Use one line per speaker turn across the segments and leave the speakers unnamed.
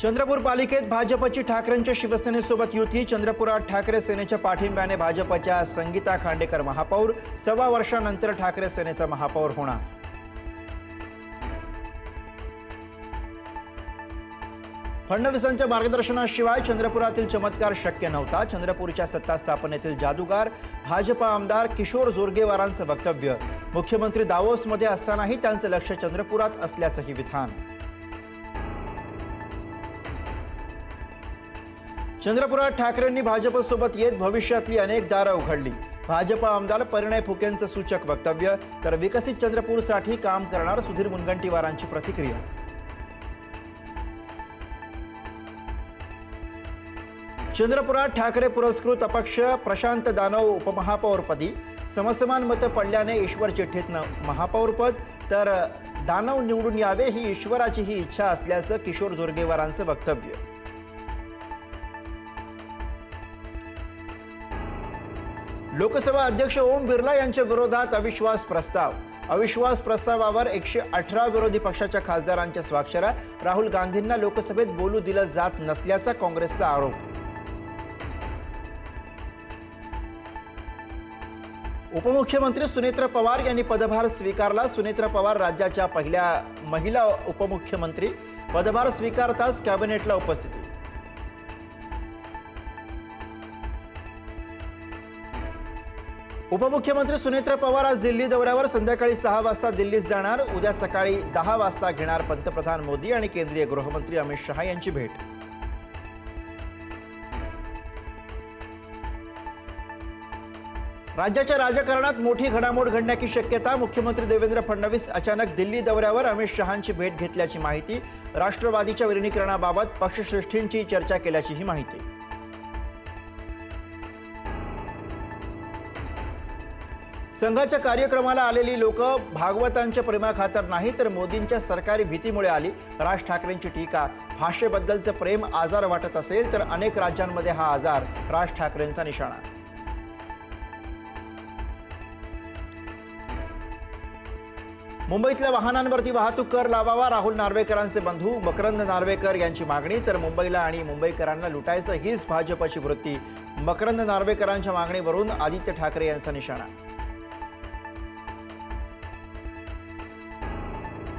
चंद्रपूर पालिकेत भाजपची ठाकरेंच्या शिवसेनेसोबत युती चंद्रपुरात ठाकरे सेनेच्या पाठिंब्याने भाजपच्या संगीता खांडेकर महापौर सव्वा वर्षानंतर ठाकरे सेनेचा महापौर होणार. फडणवीसांच्या मार्गदर्शनाशिवाय चंद्रपुरातील चमत्कार शक्य नव्हता. चंद्रपूरच्या सत्ता स्थापनेतील जादूगार भाजपा आमदार किशोर जोरगेवारांचं वक्तव्य. मुख्यमंत्री दावोसमध्ये असतानाही त्यांचं लक्ष चंद्रपुरात असल्याचंही विधान. चंद्रपुरात ठाकरेंनी भाजपसोबत येत भविष्यातली अनेक दारं उघडली. भाजप आमदार परिणय फुकेंचं सूचक वक्तव्य तर विकसित चंद्रपूरसाठी काम करणार सुधीर मुनगंटीवारांची प्रतिक्रिया. चंद्रपुरात ठाकरे पुरस्कृत अपक्ष प्रशांत दानव उपमहापौरपदी. समसमान मतं पडल्याने ईश्वर चिठ्ठीतनं महापौरपद तर दानव निवडून यावे ही ईश्वराची ही इच्छा असल्याचं किशोर जोरगेवारांचं वक्तव्य. लोकसभा अध्यक्ष ओम बिर्ला यांच्या विरोधात अविश्वास प्रस्ताव. अविश्वास प्रस्तावावर एकशे अठरा विरोधी पक्षाच्या खासदारांच्या स्वाक्षऱ्या राहुल गांधींना लोकसभेत बोलू दिलं जात नसल्याचा काँग्रेसचा आरोप. उपमुख्यमंत्री सुनेत्र पवार यांनी पदभार स्वीकारला. सुनेत्र पवार राज्याच्या पहिल्या महिला उपमुख्यमंत्री. पदभार स्वीकारताच कॅबिनेटला उपस्थिती. उपमुख्यमंत्री सुनेत्र पवार आज दिल्ली दौऱ्यावर संध्याकाळी सहा वाजता दिल्लीत जाणार. उद्या सकाळी दहा वाजता घेणार पंतप्रधान मोदी आणि केंद्रीय गृहमंत्री अमित शहा यांची भेट. राज्याच्या राजकारणात मोठी घडामोड घडण्याची शक्यता मुख्यमंत्री देवेंद्र फडणवीस अचानक दिल्ली दौऱ्यावर अमित शहांची भेट घेतल्याची माहिती राष्ट्रवादीच्या विलिनीकरणाबाबत पक्षश्रेष्ठींची चर्चा केल्याचीही माहिती. संघाच्या कार्यक्रमाला आलेली लोक भागवतांच्या प्रेमाखातर नाही तर मोदींच्या सरकारी भीतीमुळे आली. राज ठाकरेंची टीका भाषेबद्दलचं प्रेम आजार वाटत असेल तर अनेक राज्यांमध्ये हा आजार राज ठाकरेंचा निशाणा. मुंबईतल्या वाहनांवरती वाहतूक कर लावावा राहुल नार्वेकरांचे बंधू मकरंद नार्वेकर यांची मागणी तर मुंबईला आणि मुंबईकरांना लुटायचं हीच भाजपची वृत्ती. मकरंद नार्वेकरांच्या मागणीवरून आदित्य ठाकरे यांचा निशाणा.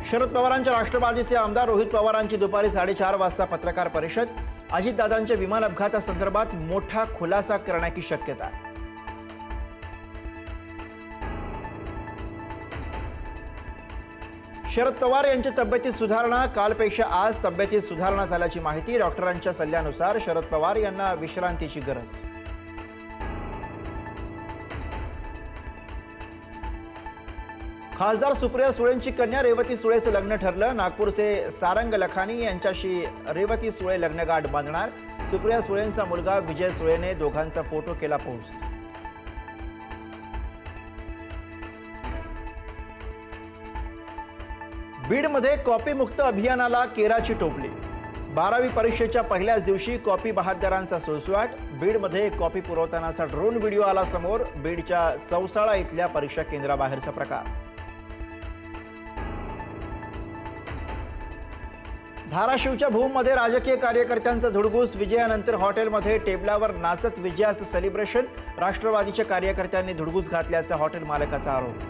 शरद पवारांच्या राष्ट्रवादीचे आमदार रोहित पवारांची दुपारी साडेचार वाजता पत्रकार परिषद अजितदादांच्या विमान अपघातासंदर्भात मोठा खुलासा करण्याची शक्यता. शरद पवार यांच्या तब्येतीत सुधारणा कालपेक्षा आज तब्येतीत सुधारणा झाल्याची माहिती डॉक्टरांच्या सल्ल्यानुसार शरद पवार यांना विश्रांतीची गरज. खासदार सुप्रिया सुळेंची कन्या रेवती सुळेचं लग्न ठरलं. नागपूरचे सारंग लखानी यांच्याशी रेवती सुळे लग्नगाठ बांधणार. सुप्रिया सुळेंचा मुलगा विजय सुळेने दोघांचा फोटो केला पोस्ट. बीडमध्ये कॉपीमुक्त अभियानाला केराची टोपली. बारावी परीक्षेच्या पहिल्याच दिवशी कॉपी बहादरांचा सुळसुळाट. बीडमध्ये कॉपी पुरवतानाचा ड्रोन व्हिडिओ आला समोर. बीडच्या चौसाळा इथल्या परीक्षा केंद्राबाहेरचा प्रकार. धाराशिवच्या भूममध्ये राजकीय कार्यकर्त्यांचा धुडगूस विजयानंतर हॉटेलमध्ये टेबलावर नाचत विजयाचं सेलिब्रेशन राष्ट्रवादीच्या कार्यकर्त्यांनी धुडगूस घातल्याचा हॉटेल मालकाचा आरोप.